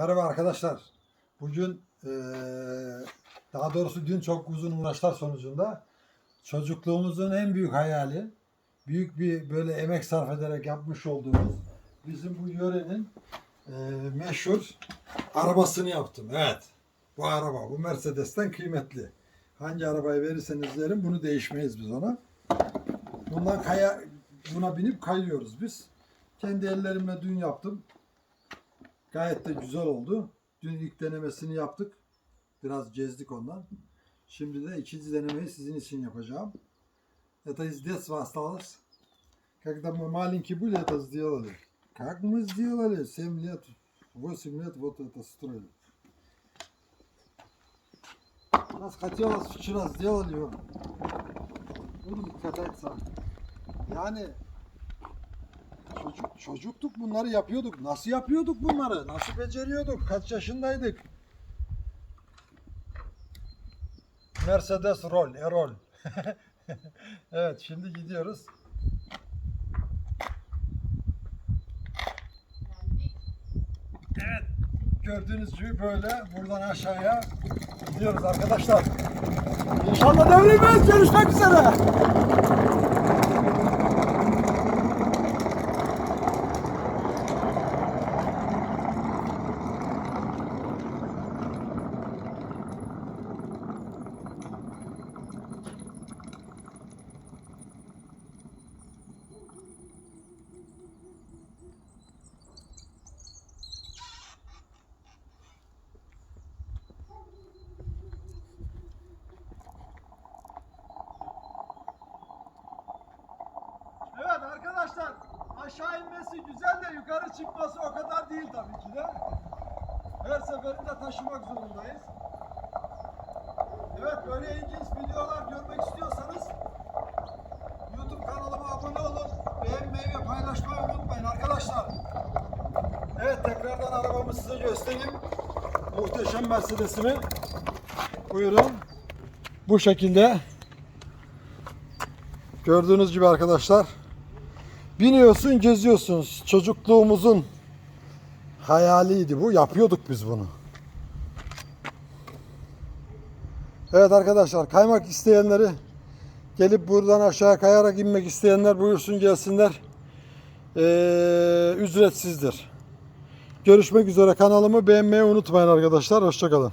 Merhaba arkadaşlar. Bugün daha doğrusu dün çok uzun uğraşlar sonucunda çocukluğumuzun en büyük hayali, büyük bir böyle emek sarf ederek yapmış olduğumuz bizim bu yörenin meşhur arabasını yaptım. Evet. Bu araba, bu Mercedes'ten kıymetli. Hangi arabayı verirseniz verin bunu değişmeyiz biz ona. Bundan kaya, buna binip kayıyoruz biz. Kendi ellerimle dün yaptım. Gayet de güzel oldu. Dün ilk denemesini yaptık. Biraz gezdik ondan. Şimdi de ikinci denemeyi sizin için yapacağım. Это здесь осталось. Когда мы маленькие были, это сделали. Как мы сделали? 7 лет, 8 лет вот это строили. Нас хотелось вчера сделали его. Будем кататься. Yani Çocuk, çocuktuk bunları yapıyorduk. Nasıl yapıyorduk bunları? Nasıl beceriyorduk? Kaç yaşındaydık? Mercedes rol, Erol. evet şimdi gidiyoruz. Evet gördüğünüz gibi böyle buradan aşağıya gidiyoruz arkadaşlar. İnşallah devrilmez. Görüşmek üzere. Evet arkadaşlar aşağı inmesi güzel de yukarı çıkması o kadar değil tabii ki de. Her seferinde taşımak zorundayız. Evet böyle ilginç videolar görmek istiyorsanız YouTube kanalıma abone olun. Beğenmeyi ve paylaşmayı unutmayın arkadaşlar. Evet tekrardan arabamı size göstereyim. Muhteşem Mercedes'imi. Buyurun. Bu şekilde. Gördüğünüz gibi arkadaşlar. Biniyorsun, geziyorsun. Çocukluğumuzun hayaliydi bu. Yapıyorduk biz bunu. Evet arkadaşlar, kaymak isteyenleri gelip buradan aşağı kayarak inmek isteyenler buyursun gelsinler. Ee, ücretsizdir. Görüşmek üzere. Kanalımı beğenmeyi unutmayın arkadaşlar. Hoşçakalın.